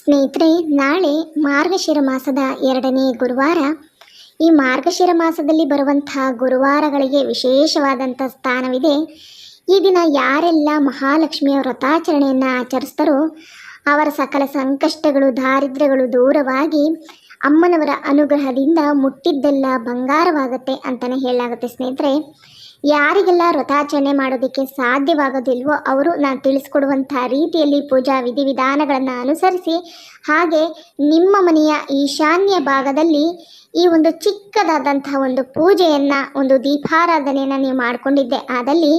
ಸ್ನೇಹಿತರೆ, ನಾಳೆ ಮಾರ್ಗಶಿರ ಮಾಸದ ಎರಡನೇ ಗುರುವಾರ. ಈ ಮಾರ್ಗಶಿರ ಮಾಸದಲ್ಲಿ ಬರುವಂತಹ ಗುರುವಾರಗಳಿಗೆ ವಿಶೇಷವಾದಂಥ ಸ್ಥಾನವಿದೆ. ಈ ದಿನ ಯಾರೆಲ್ಲ ಮಹಾಲಕ್ಷ್ಮಿಯ ವ್ರತಾಚರಣೆಯನ್ನು ಆಚರಿಸ್ತಾರೋ, ಅವರ ಸಕಲ ಸಂಕಷ್ಟಗಳು, ದಾರಿದ್ರ್ಯಗಳು ದೂರವಾಗಿ ಅಮ್ಮನವರ ಅನುಗ್ರಹದಿಂದ ಮುಟ್ಟಿದ್ದೆಲ್ಲ ಬಂಗಾರವಾಗತ್ತೆ ಅಂತಲೇ ಹೇಳಲಾಗುತ್ತೆ ಸ್ನೇಹಿತರೆ. ಯಾರಿಗೆಲ್ಲ ವ್ರತಾಚರಣೆ ಮಾಡೋದಕ್ಕೆ ಸಾಧ್ಯವಾಗೋದಿಲ್ವೋ ಅವರು ನಾನು ತಿಳಿಸ್ಕೊಡುವಂಥ ರೀತಿಯಲ್ಲಿ ಪೂಜಾ ವಿಧಿವಿಧಾನಗಳನ್ನು ಅನುಸರಿಸಿ, ಹಾಗೆ ನಿಮ್ಮ ಮನೆಯ ಈಶಾನ್ಯ ಭಾಗದಲ್ಲಿ ಈ ಒಂದು ಚಿಕ್ಕದಾದಂತಹ ಒಂದು ಪೂಜೆಯನ್ನು, ಒಂದು ದೀಪಾರಾಧನೆಯನ್ನು ನೀವು ಮಾಡಿಕೊಂಡಿದ್ದೆ. ಆದಲ್ಲಿ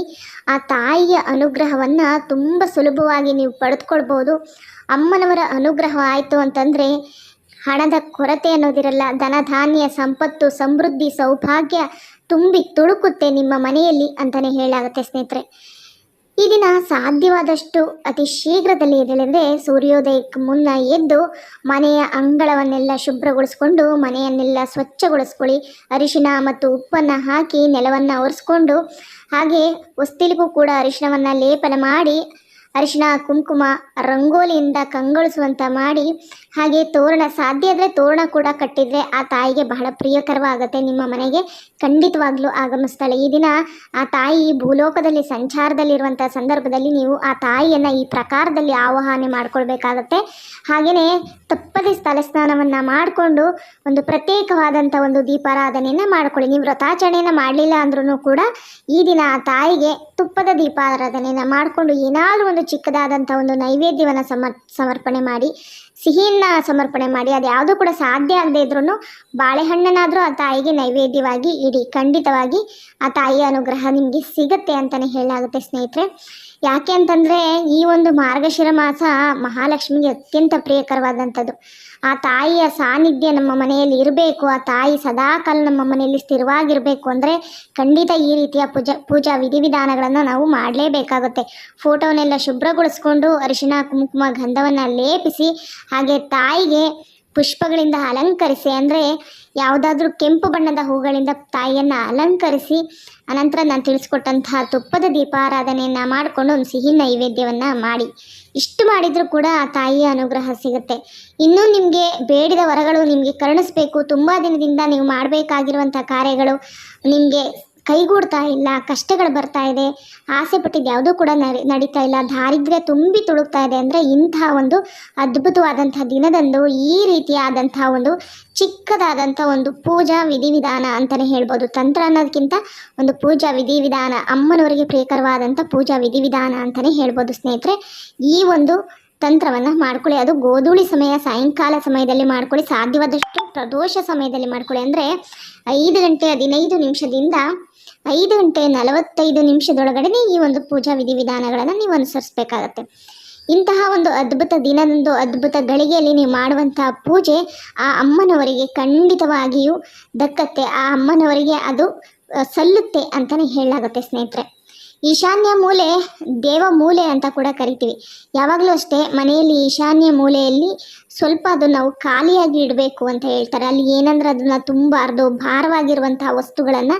ಆ ತಾಯಿಯ ಅನುಗ್ರಹವನ್ನು ತುಂಬ ಸುಲಭವಾಗಿ ನೀವು ಪಡೆದುಕೊಳ್ಬೋದು. ಅಮ್ಮನವರ ಅನುಗ್ರಹ ಆಯಿತು ಅಂತಂದರೆ ಹಣದ ಕೊರತೆ ಅನ್ನೋದಿರಲ್ಲ, ಧನಧಾನ್ಯ, ಸಂಪತ್ತು, ಸಮೃದ್ಧಿ, ಸೌಭಾಗ್ಯ ತುಂಬಿ ತುಳುಕುತ್ತೆ ನಿಮ್ಮ ಮನೆಯಲ್ಲಿ ಅಂತಲೇ ಹೇಳಾಗುತ್ತೆ ಸ್ನೇಹಿತರೆ. ಈ ದಿನ ಸಾಧ್ಯವಾದಷ್ಟು ಅತಿ ಶೀಘ್ರದಲ್ಲಿ ಎದ್ದೇಳೆಂದರೆ ಸೂರ್ಯೋದಯಕ್ಕೆ ಮುನ್ನ ಎದ್ದು ಮನೆಯ ಅಂಗಳವನ್ನೆಲ್ಲ ಶುಭ್ರಗೊಳಿಸ್ಕೊಂಡು, ಮನೆಯನ್ನೆಲ್ಲ ಸ್ವಚ್ಛಗೊಳಿಸ್ಕೊಳ್ಳಿ. ಅರಿಶಿನ ಮತ್ತು ಉಪ್ಪನ್ನು ಹಾಕಿ ನೆಲವನ್ನು ಒರೆಸ್ಕೊಂಡು, ಹಾಗೆ ಹೊಸ್ತಿಲಿಗೂ ಕೂಡ ಅರಿಶಿನವನ್ನು ಲೇಪನ ಮಾಡಿ ಅರಿಶಿನ ಕುಂಕುಮ, ರಂಗೋಲಿಯಿಂದ ಕಂಗೊಳಿಸುವಂತ ಮಾಡಿ ಹಾಗೆ ತೋರಣ ಸಾಧ್ಯ ಆದರೆ ತೋರಣ ಕೂಡ ಕಟ್ಟಿದರೆ ಆ ತಾಯಿಗೆ ಬಹಳ ಪ್ರಿಯಕರವಾಗುತ್ತೆ ನಿಮ್ಮ ಮನೆಗೆ. ಖಂಡಿತವಾಗ್ಲೂ ಆಗಮಿಸ್ತಾಳೆ. ಈ ದಿನ ಆ ತಾಯಿ ಭೂಲೋಕದಲ್ಲಿ ಸಂಚಾರದಲ್ಲಿರುವಂಥ ಸಂದರ್ಭದಲ್ಲಿ ನೀವು ಆ ತಾಯಿಯನ್ನು ಈ ಪ್ರಕಾರದಲ್ಲಿ ಆವಾಹನೆ ಮಾಡ್ಕೊಳ್ಬೇಕಾಗತ್ತೆ. ಹಾಗೆಯೇ ತಪ್ಪದೇ ತಲೆಸ್ನಾನವನ್ನು ಮಾಡಿಕೊಂಡು ಒಂದು ಪ್ರತ್ಯೇಕವಾದಂಥ ಒಂದು ದೀಪಾರಾಧನೆಯನ್ನು ಮಾಡ್ಕೊಳ್ಳಿ. ನೀವು ವ್ರತಾಚರಣೆಯನ್ನು ಮಾಡಲಿಲ್ಲ ಅಂದ್ರೂ ಕೂಡ ಈ ದಿನ ಆ ತಾಯಿಗೆ ತುಪ್ಪದ ದೀಪಾರಾಧನೆಯನ್ನು ಮಾಡಿಕೊಂಡು ಏನಾದರೂ ಒಂದು ಚಿಕ್ಕದಾದಂಥ ಒಂದು ನೈವೇದ್ಯವನ್ನು ಸಮರ್, ಸಮರ್ಪಣೆ ಮಾಡಿ ಸಿಹಿಯನ್ನು ಸಮರ್ಪಣೆ ಮಾಡಿ, ಅದು ಯಾವುದೂ ಕೂಡ ಸಾಧ್ಯ ಆಗದೆ ಇದ್ರೂ ಬಾಳೆಹಣ್ಣನಾದರೂ ಆ ತಾಯಿಗೆ ನೈವೇದ್ಯವಾಗಿ ಇಡಿ. ಖಂಡಿತವಾಗಿ ಆ ತಾಯಿಯ ಅನುಗ್ರಹ ನಿಮಗೆ ಸಿಗುತ್ತೆ ಅಂತಲೇ ಹೇಳಲಾಗುತ್ತೆ ಸ್ನೇಹಿತರೆ. ಯಾಕೆ ಅಂತಂದರೆ ಈ ಒಂದು ಮಾರ್ಗಶಿರ ಮಾಸ ಮಹಾಲಕ್ಷ್ಮಿಗೆ ಅತ್ಯಂತ ಪ್ರಿಯಕರವಾದಂಥದ್ದು. ಆ ತಾಯಿಯ ಸಾನ್ನಿಧ್ಯ ನಮ್ಮ ಮನೆಯಲ್ಲಿ ಇರಬೇಕು, ಆ ತಾಯಿ ಸದಾಕಾಲ ನಮ್ಮ ಮನೆಯಲ್ಲಿ ಸ್ಥಿರವಾಗಿರಬೇಕು ಅಂದರೆ ಖಂಡಿತ ಈ ರೀತಿಯ ಪೂಜಾ ಪೂಜಾ ವಿಧಿವಿಧಾನಗಳನ್ನು ನಾವು ಮಾಡಲೇಬೇಕಾಗುತ್ತೆ. ಫೋಟೋನೆಲ್ಲ ಶುಭ್ರಗೊಳಿಸ್ಕೊಂಡು ಅರಿಶಿನ ಕುಂಕುಮ, ಗಂಧವನ್ನು ಲೇಪಿಸಿ ಹಾಗೆ ತಾಯಿಗೆ ಪುಷ್ಪಗಳಿಂದ ಅಲಂಕರಿಸಿ, ಅಂದರೆ ಯಾವುದಾದ್ರೂ ಕೆಂಪು ಬಣ್ಣದ ಹೂಗಳಿಂದ ತಾಯಿಯನ್ನು ಅಲಂಕರಿಸಿ, ಅನಂತರ ನಾನು ತಿಳಿಸ್ಕೊಟ್ಟಂತಹ ತುಪ್ಪದ ದೀಪಾರಾಧನೆಯನ್ನು ಮಾಡಿಕೊಂಡು ಒಂದು ಸಿಹಿ ನೈವೇದ್ಯವನ್ನು ಮಾಡಿ. ಇಷ್ಟು ಮಾಡಿದರೂ ಕೂಡ ಆ ತಾಯಿಯ ಅನುಗ್ರಹ ಸಿಗುತ್ತೆ. ಇನ್ನೂ ನಿಮಗೆ ಬೇಡಿದ ವರಗಳು ನಿಮಗೆ ಕರುಣಿಸ್ಬೇಕು. ತುಂಬ ದಿನದಿಂದ ನೀವು ಮಾಡಬೇಕಾಗಿರುವಂಥ ಕಾರ್ಯಗಳು ನಿಮಗೆ ಕೈಗೂಡ್ತಾ ಇಲ್ಲ, ಕಷ್ಟಗಳು ಬರ್ತಾ ಇದೆ, ಆಸೆ ಪಟ್ಟಿದ್ದು ಯಾವುದೂ ಕೂಡ ನಡಿ ನಡೀತಾ ಇಲ್ಲ, ದಾರಿದ್ರ್ಯ ತುಂಬಿ ತುಳುಕ್ತಾ ಇದೆ ಅಂದರೆ ಇಂತಹ ಒಂದು ಅದ್ಭುತವಾದಂಥ ದಿನದಂದು ಈ ರೀತಿಯಾದಂಥ ಒಂದು ಚಿಕ್ಕದಾದಂಥ ಒಂದು ಪೂಜಾ ವಿಧಿವಿಧಾನ ಅಂತಲೇ ಹೇಳ್ಬೋದು. ತಂತ್ರ ಅನ್ನೋದಕ್ಕಿಂತ ಒಂದು ಪೂಜಾ ವಿಧಿವಿಧಾನ, ಅಮ್ಮನವರಿಗೆ ಪ್ರಿಯಕರವಾದಂಥ ಪೂಜಾ ವಿಧಿವಿಧಾನ ಅಂತಲೇ ಹೇಳ್ಬೋದು ಸ್ನೇಹಿತರೆ. ಈ ಒಂದು ತಂತ್ರವನ್ನು ಮಾಡ್ಕೊಳ್ಳಿ. ಅದು ಗೋಧೂಳಿ ಸಮಯ, ಸಾಯಂಕಾಲ ಸಮಯದಲ್ಲಿ ಮಾಡ್ಕೊಳ್ಳಿ. ಸಾಧ್ಯವಾದಷ್ಟು ಪ್ರದೋಷ ಸಮಯದಲ್ಲಿ ಮಾಡ್ಕೊಳ್ಳಿ. ಅಂದರೆ ಐದು ಗಂಟೆ ಹದಿನೈದು ನಿಮಿಷದಿಂದ ಐದು ಗಂಟೆ ನಲವತ್ತೈದು ನಿಮಿಷದೊಳಗಡೆ ಈ ಒಂದು ಪೂಜಾ ವಿಧಿವಿಧಾನಗಳನ್ನು ನೀವು ಅನುಸರಿಸಬೇಕಾಗತ್ತೆ. ಇಂತಹ ಒಂದು ಅದ್ಭುತ ದಿನದಂದು ಅದ್ಭುತ ಗಳಿಗೆಯಲ್ಲಿ ನೀವು ಮಾಡುವಂತಹ ಪೂಜೆ ಆ ಅಮ್ಮನವರಿಗೆ ಖಂಡಿತವಾಗಿಯೂ ದಕ್ಕತ್ತೆ. ಆ ಅಮ್ಮನವರಿಗೆ ಅದು ಸಲ್ಲುತ್ತೆ ಅಂತಲೇ ಹೇಳಲಾಗುತ್ತೆ ಸ್ನೇಹಿತರೆ. ಈಶಾನ್ಯ ಮೂಲೆ ದೇವ ಮೂಲೆ ಅಂತ ಕೂಡ ಕರಿತೀವಿ. ಯಾವಾಗಲೂ ಅಷ್ಟೇ ಮನೆಯಲ್ಲಿ ಈಶಾನ್ಯ ಮೂಲೆಯಲ್ಲಿ ಸ್ವಲ್ಪ ಅದು ನಾವು ಖಾಲಿಯಾಗಿ ಇಡಬೇಕು ಅಂತ ಹೇಳ್ತಾರೆ. ಅಲ್ಲಿ ಏನಂದ್ರೆ ಅದನ್ನ ತುಂಬಾರ್ದು, ಭಾರವಾಗಿರುವಂತಹ ವಸ್ತುಗಳನ್ನು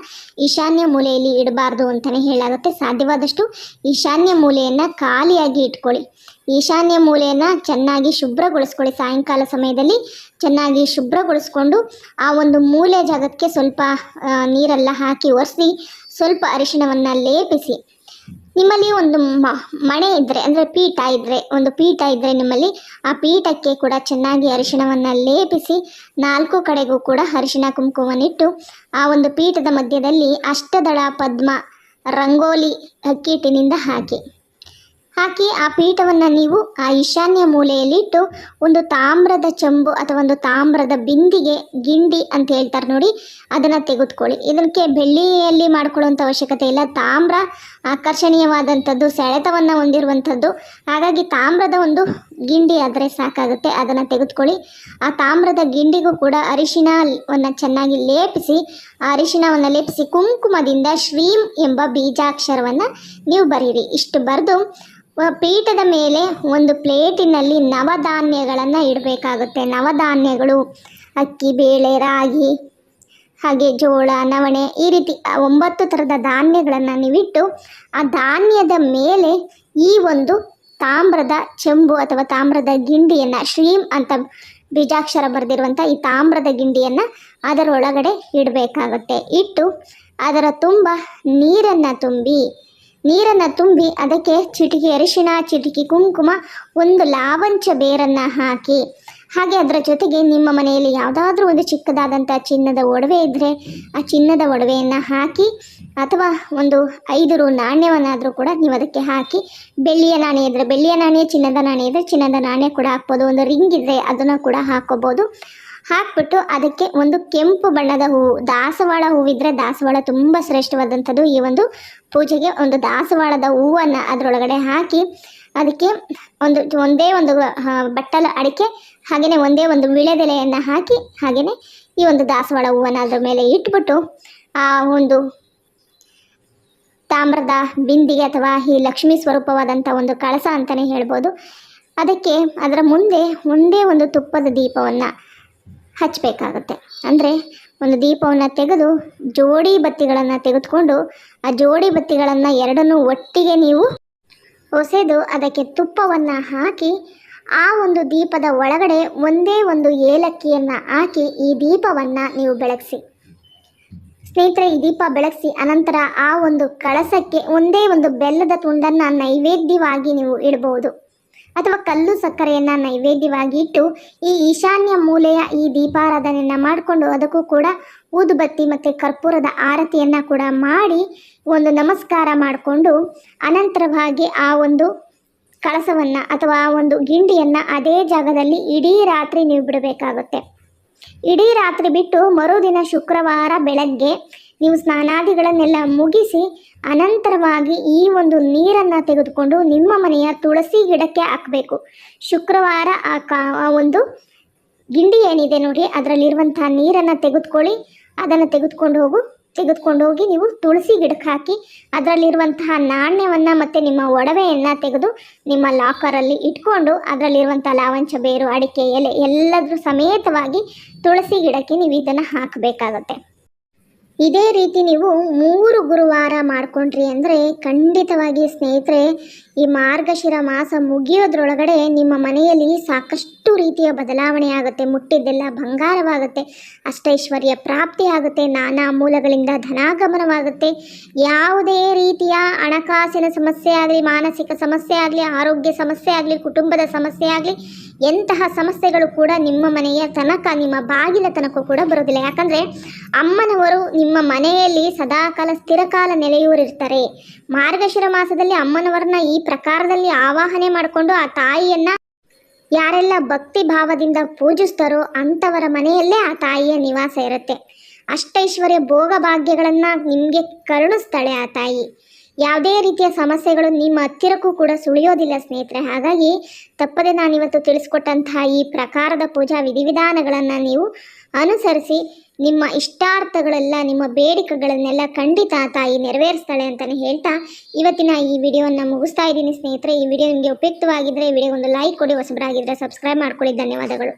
ಈಶಾನ್ಯ ಮೂಲೆಯಲ್ಲಿ ಇಡಬಾರ್ದು ಅಂತಲೇ ಹೇಳಾಗುತ್ತೆ. ಸಾಧ್ಯವಾದಷ್ಟು ಈಶಾನ್ಯ ಮೂಲೆಯನ್ನು ಖಾಲಿಯಾಗಿ ಇಟ್ಕೊಳ್ಳಿ. ಈಶಾನ್ಯ ಮೂಲೆಯನ್ನು ಚೆನ್ನಾಗಿ ಶುಭ್ರಗೊಳಿಸ್ಕೊಳ್ಳಿ. ಸಾಯಂಕಾಲ ಸಮಯದಲ್ಲಿ ಚೆನ್ನಾಗಿ ಶುಭ್ರಗೊಳಿಸ್ಕೊಂಡು ಆ ಒಂದು ಮೂಲೆ ಜಾಗಕ್ಕೆ ಸ್ವಲ್ಪ ನೀರೆಲ್ಲ ಹಾಕಿ ಒರೆಸಿ ಸ್ವಲ್ಪ ಅರಿಶಿಣವನ್ನು ಲೇಪಿಸಿ. ನಿಮ್ಮಲ್ಲಿ ಒಂದು ಮಣೆ ಇದ್ದರೆ ಅಂದರೆ ಪೀಠ ಇದ್ದರೆ ಒಂದು ಪೀಠ ಇದ್ದರೆ ನಿಮ್ಮಲ್ಲಿ ಆ ಪೀಠಕ್ಕೆ ಕೂಡ ಚೆನ್ನಾಗಿ ಅರಿಶಿಣವನ್ನು ಲೇಪಿಸಿ, ನಾಲ್ಕು ಕಡೆಗೂ ಕೂಡ ಅರಿಶಿಣ ಕುಂಕುಮವನ್ನಿಟ್ಟು ಆ ಒಂದು ಪೀಠದ ಮಧ್ಯದಲ್ಲಿ ಅಷ್ಟದಳ ಪದ್ಮ ರಂಗೋಲಿ ಅಕ್ಕಿಟ್ಟಿನಿಂದ ಹಾಕಿ. ಹಾಕಿ ಆ ಪೀಠವನ್ನು ನೀವು ಆ ಈಶಾನ್ಯ ಮೂಲೆಯಲ್ಲಿಟ್ಟು ಒಂದು ತಾಮ್ರದ ಚಂಬು ಅಥವಾ ಒಂದು ತಾಮ್ರದ ಬಿಂದಿಗೆ ಗಿಂಡಿ ಅಂತ ಹೇಳ್ತಾರೆ ನೋಡಿ, ಅದನ್ನು ತೆಗೆದುಕೊಳ್ಳಿ. ಇದಕ್ಕೆ ಬೆಳ್ಳಿಯಲ್ಲಿ ಮಾಡ್ಕೊಳ್ಳುವಂಥ ಅವಶ್ಯಕತೆ ಇಲ್ಲ. ತಾಮ್ರ ಆಕರ್ಷಣೀಯವಾದಂಥದ್ದು, ಸೆಳೆತವನ್ನು ಹೊಂದಿರುವಂಥದ್ದು. ಹಾಗಾಗಿ ತಾಮ್ರದ ಒಂದು ಗಿಂಡಿ ಆದರೆ ಸಾಕಾಗುತ್ತೆ, ಅದನ್ನು ತೆಗೆದುಕೊಳ್ಳಿ. ಆ ತಾಮ್ರದ ಗಿಂಡಿಗೂ ಕೂಡ ಅರಿಶಿಣವನ್ನು ಚೆನ್ನಾಗಿ ಲೇಪಿಸಿ, ಆ ಅರಿಶಿಣವನ್ನು ಲೇಪಿಸಿ ಕುಂಕುಮದಿಂದ ಶ್ರೀಂ ಎಂಬ ಬೀಜಾಕ್ಷರವನ್ನು ನೀವು ಬರೀರಿ. ಇಷ್ಟು ಬರೆದು ಪೀಠದ ಮೇಲೆ ಒಂದು ಪ್ಲೇಟಿನಲ್ಲಿ ನವಧಾನ್ಯಗಳನ್ನು ಇಡಬೇಕಾಗುತ್ತೆ. ನವಧಾನ್ಯಗಳು, ಅಕ್ಕಿ, ಬೇಳೆ, ರಾಗಿ, ಹಾಗೆ ಜೋಳ, ನವಣೆ ಈ ರೀತಿ ಒಂಬತ್ತು ಥರದ ಧಾನ್ಯಗಳನ್ನು ನೀವಿಟ್ಟು ಆ ಧಾನ್ಯದ ಮೇಲೆ ಈ ಒಂದು ತಾಮ್ರದ ಚೆಂಬು ಅಥವಾ ತಾಮ್ರದ ಗಿಂಡಿಯನ್ನು, ಶ್ರೀಮ್ ಅಂತ ಬೀಜಾಕ್ಷರ ಬರೆದಿರುವಂಥ ಈ ತಾಮ್ರದ ಗಿಂಡಿಯನ್ನು ಅದರೊಳಗಡೆ ಇಡಬೇಕಾಗುತ್ತೆ. ಇಟ್ಟು ಅದರ ತುಂಬ ನೀರನ್ನು ತುಂಬಿ ನೀರನ್ನು ತುಂಬಿ ಅದಕ್ಕೆ ಚಿಟಿಕೆ ಅರಿಶಿಣ, ಚಿಟಿಕೆ ಕುಂಕುಮ, ಒಂದು ಲಾವಂಚ ಬೇರನ್ನು ಹಾಕಿ, ಹಾಗೆ ಅದರ ಜೊತೆಗೆ ನಿಮ್ಮ ಮನೆಯಲ್ಲಿ ಯಾವುದಾದ್ರೂ ಒಂದು ಚಿಕ್ಕದಾದಂಥ ಚಿನ್ನದ ಒಡವೆ ಇದ್ದರೆ ಆ ಚಿನ್ನದ ಒಡವೆಯನ್ನು ಹಾಕಿ, ಅಥವಾ ಒಂದು ಐದು ರು ನಾಣ್ಯವನ್ನಾದರೂ ಕೂಡ ನೀವು ಅದಕ್ಕೆ ಹಾಕಿ, ಬೆಳ್ಳಿಯ ನಾಣ್ಯ ಇದ್ದರೆ ಬೆಳ್ಳಿಯ ನಾಣ್ಯ ಚಿನ್ನದ ನಾಣ್ಯ ಇದ್ದರೆ ಚಿನ್ನದ ನಾಣ್ಯ ಕೂಡ ಹಾಕ್ಬೋದು, ಒಂದು ರಿಂಗ್ ಇದ್ದರೆ ಅದನ್ನು ಕೂಡ ಹಾಕ್ಕೋಬೋದು ಹಾಕ್ಬಿಟ್ಟು ಅದಕ್ಕೆ ಒಂದು ಕೆಂಪು ಬಣ್ಣದ ಹೂವು ದಾಸವಾಳ ಹೂವಿದ್ರೆ ದಾಸವಾಳ ತುಂಬ ಶ್ರೇಷ್ಠವಾದಂಥದ್ದು. ಈ ಒಂದು ಪೂಜೆಗೆ ಒಂದು ದಾಸವಾಳದ ಹೂವನ್ನು ಅದರೊಳಗಡೆ ಹಾಕಿ ಅದಕ್ಕೆ ಒಂದು, ಒಂದೇ ಒಂದು ಬಟ್ಟಲ ಅಡಿಕೆ ಹಾಗೆಯೇ ಒಂದೇ ಒಂದು ವಿಳೆದೆಲೆಯನ್ನು ಹಾಕಿ ಹಾಗೆಯೇ ಈ ಒಂದು ದಾಸವಾಳ ಹೂವನ್ನು ಅದರ ಮೇಲೆ ಇಟ್ಬಿಟ್ಟು ಆ ಒಂದು ತಾಮ್ರದ ಬಿಂದಿಗೆ ಅಥವಾ ಈ ಲಕ್ಷ್ಮೀ ಸ್ವರೂಪವಾದಂಥ ಒಂದು ಕಳಸ ಅಂತಲೇ ಹೇಳ್ಬೋದು. ಅದಕ್ಕೆ ಅದರ ಮುಂದೆ ಒಂದೇ ಒಂದು ತುಪ್ಪದ ದೀಪವನ್ನು ಹಚ್ಚಬೇಕಾಗತ್ತೆ ಅಂದರೆ ಒಂದು ದೀಪವನ್ನು ತೆಗೆದು ಜೋಡಿ ಬತ್ತಿಗಳನ್ನು ತೆಗೆದುಕೊಂಡು ಆ ಜೋಡಿ ಬತ್ತಿಗಳನ್ನು ಎರಡನ್ನೂ ಒಟ್ಟಿಗೆ ನೀವು ಒಸೆದು ಅದಕ್ಕೆ ತುಪ್ಪವನ್ನು ಹಾಕಿ ಆ ಒಂದು ದೀಪದ ಒಳಗಡೆ ಒಂದೇ ಒಂದು ಏಲಕ್ಕಿಯನ್ನು ಹಾಕಿ ಈ ದೀಪವನ್ನು ನೀವು ಬೆಳಗಿಸಿ. ಸ್ನೇಹಿತರೆ, ಈ ದೀಪ ಬೆಳಗಿಸಿ ಅನಂತರ ಆ ಒಂದು ಕಳಸಕ್ಕೆ ಒಂದೇ ಒಂದು ಬೆಲ್ಲದ ತುಂಡನ್ನು ನೈವೇದ್ಯವಾಗಿ ನೀವು ಇಡಬಹುದು ಅಥವಾ ಕಲ್ಲು ಸಕ್ಕರೆಯನ್ನು ನೈವೇದ್ಯವಾಗಿ ಇಟ್ಟು ಈ ಈಶಾನ್ಯ ಮೂಲೆಯ ಈ ದೀಪಾರಾಧನೆಯನ್ನು ಮಾಡಿಕೊಂಡು ಅದಕ್ಕೂ ಕೂಡ ಊದುಬತ್ತಿ ಮತ್ತು ಕರ್ಪೂರದ ಆರತಿಯನ್ನು ಕೂಡ ಮಾಡಿ ಒಂದು ನಮಸ್ಕಾರ ಮಾಡಿಕೊಂಡು ಅನಂತರವಾಗಿ ಆ ಒಂದು ಕಳಸವನ್ನು ಅಥವಾ ಆ ಒಂದು ಗಿಂಡಿಯನ್ನು ಅದೇ ಜಾಗದಲ್ಲಿ ಇಡೀ ರಾತ್ರಿ ನೀವು ಬಿಡಬೇಕಾಗುತ್ತೆ. ಇಡೀ ರಾತ್ರಿ ಬಿಟ್ಟು ಮರುದಿನ ಶುಕ್ರವಾರ ಬೆಳಗ್ಗೆ ನೀವು ಸ್ನಾನಾದಿಗಳನ್ನೆಲ್ಲ ಮುಗಿಸಿ ಅನಂತರವಾಗಿ ಈ ಒಂದು ನೀರನ್ನು ತೆಗೆದುಕೊಂಡು ನಿಮ್ಮ ಮನೆಯ ತುಳಸಿ ಗಿಡಕ್ಕೆ ಹಾಕಬೇಕು. ಶುಕ್ರವಾರ ಆ ಕಾ ಒಂದು ಗಿಂಡಿ ಏನಿದೆ ನೋಡಿ, ಅದರಲ್ಲಿರುವಂಥ ನೀರನ್ನು ತೆಗೆದುಕೊಳ್ಳಿ. ಅದನ್ನು ತೆಗೆದುಕೊಂಡು ಹೋಗು, ತೆಗೆದುಕೊಂಡು ಹೋಗಿ ನೀವು ತುಳಸಿ ಗಿಡಕ್ಕೆ ಹಾಕಿ ಅದರಲ್ಲಿರುವಂತಹ ನಾಣ್ಯವನ್ನು ಮತ್ತು ನಿಮ್ಮ ಒಡವೆಯನ್ನು ತೆಗೆದು ನಿಮ್ಮ ಲಾಕರಲ್ಲಿ ಇಟ್ಕೊಂಡು ಅದರಲ್ಲಿರುವಂಥ ಲಾವಂಚ, ಬೇರು, ಅಡಿಕೆ, ಎಲೆ ಎಲ್ಲದರೂ ಸಮೇತವಾಗಿ ತುಳಸಿ ಗಿಡಕ್ಕೆ ನೀವು ಇದನ್ನು ಹಾಕಬೇಕಾಗತ್ತೆ. ಇದೇ ರೀತಿ ನೀವು ಮೂರು ಗುರುವಾರ ಮಾಡ್ಕೊಂಡ್ರಿ ಅಂದರೆ ಖಂಡಿತವಾಗಿ ಸ್ನೇಹಿತರೆ ಈ ಮಾರ್ಗಶಿರ ಮಾಸ ಮುಗಿಯೋದ್ರೊಳಗಡೆ ನಿಮ್ಮ ಮನೆಯಲ್ಲಿ ಸಾಕಷ್ಟು ರೀತಿಯ ಬದಲಾವಣೆ ಆಗುತ್ತೆ, ಮುಟ್ಟಿದ್ದೆಲ್ಲ ಬಂಗಾರವಾಗುತ್ತೆ, ಅಷ್ಟೈಶ್ವರ್ಯ ಪ್ರಾಪ್ತಿ ಆಗುತ್ತೆ, ನಾನಾ ಮೂಲಗಳಿಂದ ಧನಾಗಮನವಾಗುತ್ತೆ. ಯಾವುದೇ ರೀತಿಯ ಹಣಕಾಸಿನ ಸಮಸ್ಯೆ ಆಗಲಿ, ಮಾನಸಿಕ ಸಮಸ್ಯೆ ಆಗಲಿ, ಆರೋಗ್ಯ ಸಮಸ್ಯೆ ಆಗಲಿ, ಕುಟುಂಬದ ಸಮಸ್ಯೆ ಆಗಲಿ, ಎಂತಹ ಸಮಸ್ಯೆಗಳು ಕೂಡ ನಿಮ್ಮ ಮನೆಯ ತನಕ, ನಿಮ್ಮ ಬಾಗಿಲ ತನಕ ಕೂಡ ಬರೋದಿಲ್ಲ. ಯಾಕಂದರೆ ಅಮ್ಮನವರು ನಿಮ್ಮ ಮನೆಯಲ್ಲಿ ಸದಾಕಾಲ ಸ್ಥಿರಕಾಲ ನೆಲೆಯೂರಿರ್ತಾರೆ. ಮಾರ್ಗಶಿರ ಮಾಸದಲ್ಲಿ ಅಮ್ಮನವರನ್ನ ಈ ಪ್ರಕಾರದಲ್ಲಿ ಆವಾಹನೆ ಮಾಡಿಕೊಂಡು ಆ ತಾಯಿಯನ್ನ ಯಾರೆಲ್ಲ ಭಕ್ತಿ ಭಾವದಿಂದ ಪೂಜಿಸ್ತಾರೋ ಅಂಥವರ ಮನೆಯಲ್ಲೇ ಆ ತಾಯಿಯ ನಿವಾಸ ಇರುತ್ತೆ. ಅಷ್ಟೈಶ್ವರ್ಯ ಭೋಗ ಭಾಗ್ಯಗಳನ್ನು ನಿಮಗೆ ಕರುಣಿಸ್ತಾಳೆ ಆ ತಾಯಿ. ಯಾವುದೇ ರೀತಿಯ ಸಮಸ್ಯೆಗಳು ನಿಮ್ಮ ಹತ್ತಿರಕ್ಕೂ ಕೂಡ ಸುಳಿಯೋದಿಲ್ಲ ಸ್ನೇಹಿತರೆ. ಹಾಗಾಗಿ ತಪ್ಪದೆ ನಾನಿವತ್ತು ತಿಳಿಸ್ಕೊಟ್ಟಂತಹ ಈ ಪ್ರಕಾರದ ಪೂಜಾ ವಿಧಿವಿಧಾನಗಳನ್ನು ನೀವು ಅನುಸರಿಸಿ ನಿಮ್ಮ ಇಷ್ಟಾರ್ಥಗಳೆಲ್ಲ, ನಿಮ್ಮ ಬೇಡಿಕೆಗಳನ್ನೆಲ್ಲ ಖಂಡಿತ ತಾಯಿ ನೆರವೇರಿಸ್ತಾಳೆ ಅಂತಲೇ ಹೇಳ್ತಾ ಇವತ್ತಿನ ಈ ವಿಡಿಯೋನ ಮುಗಿಸ್ತಾ ಇದ್ದೀನಿ ಸ್ನೇಹಿತರೆ. ಈ ವಿಡಿಯೋ ನಿಮಗೆ ಉಪಯುಕ್ತವಾಗಿದ್ದರೆ ಈ ಒಂದು ಲೈಕ್ ಕೊಡಿ ಹೊಸಬರಾಗಿದ್ದರೆ ಸಬ್ಸ್ಕ್ರೈಬ್ ಮಾಡ್ಕೊಳ್ಳಿ. ಧನ್ಯವಾದಗಳು.